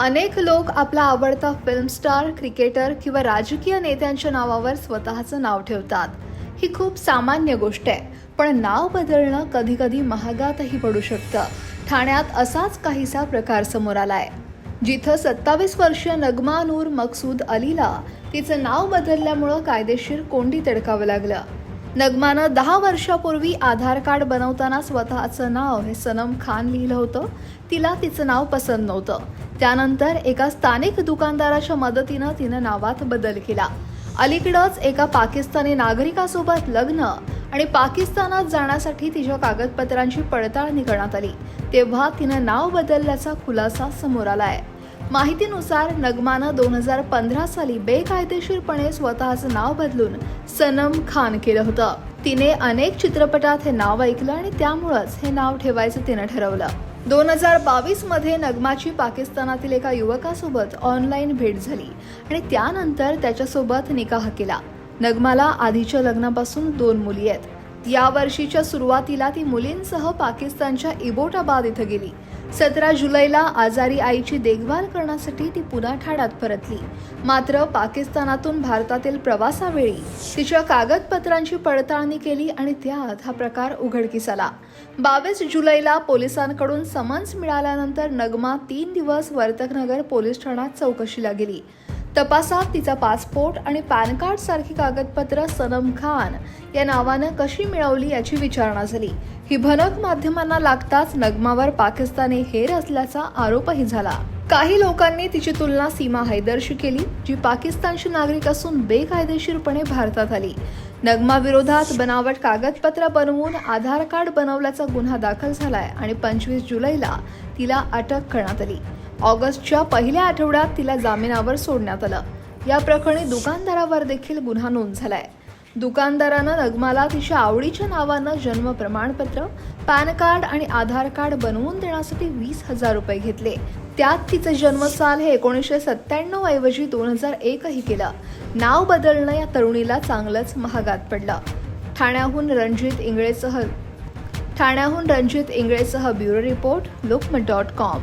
अनेक लोक आपला आवडता फिल्म स्टार क्रिकेटर किंवा राजकीय नेत्यांच्या नावावर स्वतःचं नाव ठेवतात. ही खूप सामान्य गोष्ट आहे पण नाव बदलणं कधी कधी महागातही पडू शकतं. ठाण्यात असाच काहीसा प्रकार समोर आलाय. जिथं सत्तावीस वर्षीय नगमा नूर मकसूद अलीला तिचं नाव बदलल्यामुळं कायदेशीर कोंडी तडकावं लागलं. नगमानं दहा वर्षापूर्वी आधार कार्ड बनवताना स्वतःचं नाव हे सनम खान लिहिलं होतं. तिला तिचं नाव पसंत नव्हतं. त्यानंतर एका स्थानिक दुकानदाराच्या मदतीनं तिनं नावात बदल केला. अलीकडंच एका पाकिस्तानी नागरिकासोबत लग्न आणि पाकिस्तानात जाण्यासाठी तिच्या कागदपत्रांची पडताळणी करण्यात आली. तेव्हा तिनं नाव बदलल्याचा खुलासा समोर आलाय. माहितीनुसार नगमानं दोन हजार पंधरा साली बेकायदेशीरपणे स्वतःचं नाव बदलून सनम खान केलं होतं. तिने अनेक चित्रपटात हे नाव ऐकलं आणि त्यामुळंच हे नाव ठेवायचं तिनं ठरवलं. दोन हजार बावीसमध्ये नगमाची पाकिस्तानातील एका युवकासोबत ऑनलाईन भेट झाली आणि त्यानंतर त्याच्यासोबत निकाह केला. नगमाला आधीच्या लग्नापासून दोन मुली आहेत. या वर्षीच्या सुरुवातीला ती मुलींसह पाकिस्तानच्या इबोटाबाद इथं गेली. सतरा जुलैला आजारी आईची देखभाल करण्यासाठी ती पुन्हा ठाण्यात परतली. मात्र पाकिस्तानातून भारतातील प्रवासावेळी तिच्या कागदपत्रांची पडताळणी केली आणि त्यात हा प्रकार उघडकीस आला. बावीस जुलैला पोलिसांकडून समन्स मिळाल्यानंतर नगमा तीन दिवस वर्तकनगर पोलीस ठाण्यात चौकशीला गेली. तपासात तिचा पासपोर्ट आणि पॅन कार्ड सारखी कागदपत्र सनम खान या नावानं कशी मिळवली याची विचारणा झाली. ही भनक माध्यमांना लागताच नगमावर पाकिस्तानी हेर असल्याचा आरोपही झाला. काही लोकांनी तिची तुलना सीमा हैदरशी केली जी पाकिस्तानची नागरिक असून बेकायदेशीरपणे भारतात आली. नगमा विरोधात बनावट कागदपत्र बनवून आधार कार्ड बनवल्याचा गुन्हा दाखल झालाय आणि पंचवीस जुलैला तिला अटक करण्यात आली. ऑगस्टच्या पहिल्या आठवड्यात तिला जामिनावर सोडण्यात आलं. या प्रकरणी दुकानदारावर देखील गुन्हा नोंद झालाय. दुकानदारानं नगमाला तिच्या आवडीच्या नावानं जन्म प्रमाणपत्र पॅन कार्ड आणि आधार कार्ड बनवून देण्यासाठी वीस हजार रुपये घेतले. त्यात तिचं जन्मसाल हे एकोणीसशे सत्त्याण्णव ऐवजी दोन हजार एकही केलं. नाव बदलणं या तरुणीला चांगलंच महागात पडलं. ठाण्याहून रणजित इंगळेसह ठाण्याहून Ranjit इंगळेसह bureau report Lokmat dot com.